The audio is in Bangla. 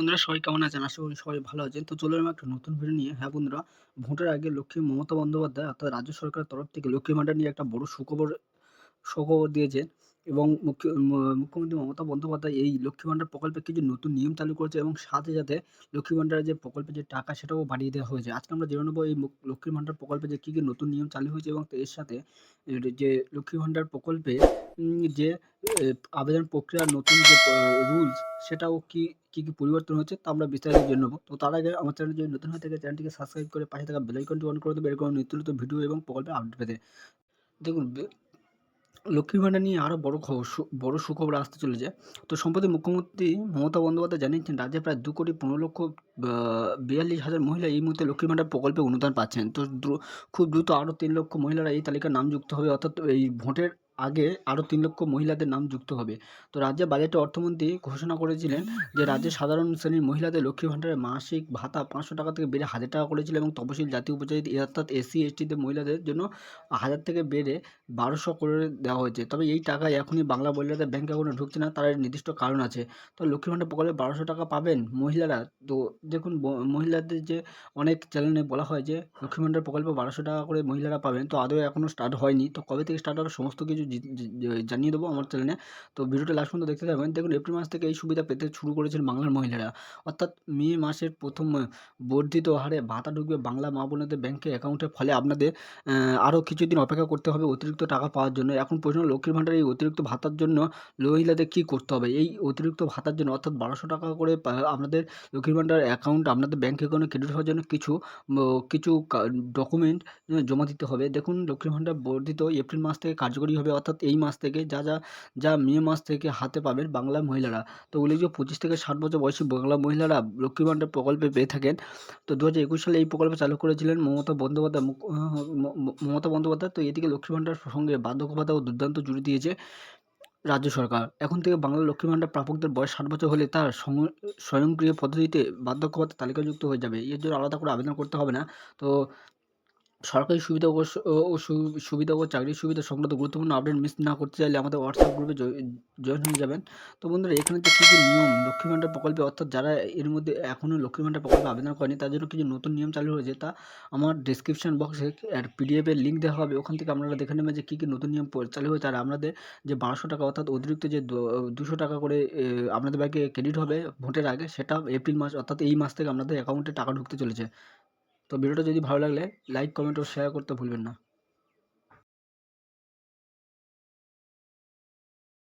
বন্ধুরা সবাই কেমন আছেন? আশা করি সবাই ভালো আছেন। তো চলে একটা নতুন ভিডিও নিয়ে। হ্যাঁ বন্ধুরা, ভোটের আগে লক্ষ্মী মমতা বন্দ্যোপাধ্যায় অর্থাৎ রাজ্য সরকারের তরফ থেকে লক্ষ্মী ভান্ডার নিয়ে একটা বড় সুখবর সুখবর দিয়েছে এবং মুখ্য মুখ্যমন্ত্রী মমতা বন্দ্যোপাধ্যায় এই লক্ষ্মী ভান্ডার প্রকল্পে কিছু নতুন নিয়ম চালু করেছে এবং সাথে, সাথে লক্ষ্মী ভান্ডারের যে প্রকল্পের যে টাকা সেটাও বাড়িয়ে দেওয়া হয়েছে। আজকে আমরা জেনে নেব এই লক্ষ্মী ভান্ডার প্রকল্পে যে কী, কী নতুন নিয়ম চালু হয়েছে এবং এর সাথে যে লক্ষ্মী ভান্ডার প্রকল্পে যে আবেদন প্রক্রিয়ার নতুন যে রুলস সেটাও কি, কি, কি পরিবর্তন হচ্ছে তা আমরা বিস্তারিত জেনে নেব তো তার আগে আমার চ্যানেলে যদি নতুন হয়ে থাকে চ্যানেলটিকে সাবস্ক্রাইব করে পাশে থাকা বেল আইকনটি অন করে দেবে এরকম নিত্য, নতুন ভিডিও এবং প্রকল্পের আপডেট পেতে। দেখুন বে লক্ষ্মী ভান্ডার নিয়ে আরও বড় খবর বড় সুখবর আসতে চলেছে। তো সম্প্রতি মুখ্যমন্ত্রী মমতা বন্দ্যোপাধ্যায় জানিয়েছেন রাজ্যে প্রায় দু কোটি ১৫ লক্ষ বিয়াল্লিশ হাজার মহিলা এই মুহূর্তে লক্ষ্মী ভান্ডার প্রকল্পে অনুদান পাচ্ছেন। তো খুব দ্রুত আরও তিন লক্ষ মহিলারা এই তালিকায় নাম যুক্ত হবে অর্থাৎ এই ভোটের আগে আরও তিন লক্ষ মহিলাদের নাম যুক্ত হবে। তো রাজ্যের বাজেটে অর্থমন্ত্রী ঘোষণা করেছিলেন যে রাজ্যের সাধারণ শ্রেণির মহিলাদের লক্ষ্মী ভান্ডারের মাসিক ভাতা ৳৫০০ থেকে বেড়ে ৳১,০০০ করেছিল এবং তপশিলি জাতি উপজাতি অর্থাৎ এসসি, এসটিদের মহিলাদের জন্য হাজার থেকে বেড়ে বারোশো করে দেওয়া হয়েছে। তবে এই টাকা এখনই বাংলা মহিলাদের ব্যাংক অ্যাকাউন্টে ঢুকছে না তার নির্দিষ্ট কারণ আছে। তো লক্ষ্মী ভান্ডার প্রকল্পে ৳১,২০০ পাবেন মহিলারা। তো দেখুন মহিলাদের যে অনেক চ্যানেলে বলা হয় যে লক্ষ্মী ভান্ডার প্রকল্পে ৳১,২০০ করে মহিলারা পাবেন। তো আদৌ এখনও স্টার্ট হয়নি। তো কবে থেকে স্টার্ট হবে সমস্ত কিছু জানিয়ে দেবো আমার চ্যানেলে। তো ভিডিওটা লাস্ট পর্যন্ত দেখতে থাকবেন। দেখুন এপ্রিল মাস থেকে এই সুবিধা পেতে শুরু করেছেন বাংলার মহিলারা। অর্থাৎ মে মাসের প্রথম বর্ধিত হারে ভাতা ঢুকবে বাংলা মা-বোনেদের ব্যাংকে অ্যাকাউন্টে। ফলে আপনাদের আরও কিছুদিন অপেক্ষা করতে হবে অতিরিক্ত টাকা পাওয়ার জন্য। এখন প্রশ্ন লক্ষ্মীর ভান্ডারের এই অতিরিক্ত ভাতার জন্য মহিলাদের কী করতে হবে? এই অতিরিক্ত ভাতার জন্য অর্থাৎ ৳১,২০০ করে আপনাদের লক্ষ্মীর ভান্ডার অ্যাকাউন্ট আপনাদের ব্যাংক অ্যাকাউন্টে ক্রেডিট হওয়ার জন্য কিছু কিছু ডকুমেন্ট জমা দিতে হবে। দেখুন লক্ষ্মীর ভান্ডার বর্ধিত এপ্রিল মাস থেকে কার্যকরী হবে অর্থাৎ এই মাস থেকে যা, যা, যা মে মাস থেকে হাতে পাবেন বাংলার মহিলারা। তো উল্লেখযোগ্য ২৫ থেকে ৬০ বছর বয়সী বাংলা মহিলারা লক্ষ্মী ভান্ডার প্রকল্পে পেয়ে থাকেন। তো ২০২১ সালে এই প্রকল্প চালু করেছিলেন মমতা বন্দ্যোপাধ্যায় মমতা বন্দ্যোপাধ্যায়। তো এদিকে লক্ষ্মী ভান্ডার সঙ্গে বার্ধক্য ও দুর্দান্ত জুড়ে দিয়েছে রাজ্য সরকার। এখন থেকে বাংলার লক্ষ্মী ভান্ডার প্রাপকদের বয়স ৬০ বছর হলে তার স্বয়ংক্রিয় পদ্ধতিতে বার্ধক্য ভাতা তালিকাভুক্ত হয়ে যাবে। এর জন্য আলাদা করে আবেদন করতে হবে না। তো সরকারি সুবিধা ও সুবিধা ও চাকরির সুবিধা সংক্রান্ত গুরুত্বপূর্ণ আপডেট মিস না করতে চাইলে আমাদের হোয়াটসঅ্যাপ গ্রুপে জয় জয়েন হয়ে যাবেন। তো বন্ধুরা এখানে তো কী, কী নিয়ম লক্ষ্মী ভান্ডার প্রকল্পে অর্থাৎ যারা এর মধ্যে এখনও লক্ষ্মী ভান্ডার প্রকল্পে আবেদন করেনি তার জন্য কিছু নতুন নিয়ম চালু হয়েছে তা আমার ডেসক্রিপশন বক্সে এর পিডিএফের লিঙ্ক দেওয়া হবে। ওখান থেকে আপনারা দেখে নেবেন যে কী, কী নতুন নিয়ম চালু হয়েছে আর আপনাদের যে ৳১,২০০ অর্থাৎ অতিরিক্ত যে দুশো টাকা করে আপনাদের ব্যাংকে ক্রেডিট হবে ভোটের আগে সেটা এপ্রিল মাস অর্থাৎ এই মাস থেকে আপনাদের অ্যাকাউন্টে টাকা ঢুকতে চলেছে। তো ভিডিওটা যদি ভালো লাগলে লাইক, কমেন্ট ও শেয়ার করতে ভুলবেন না।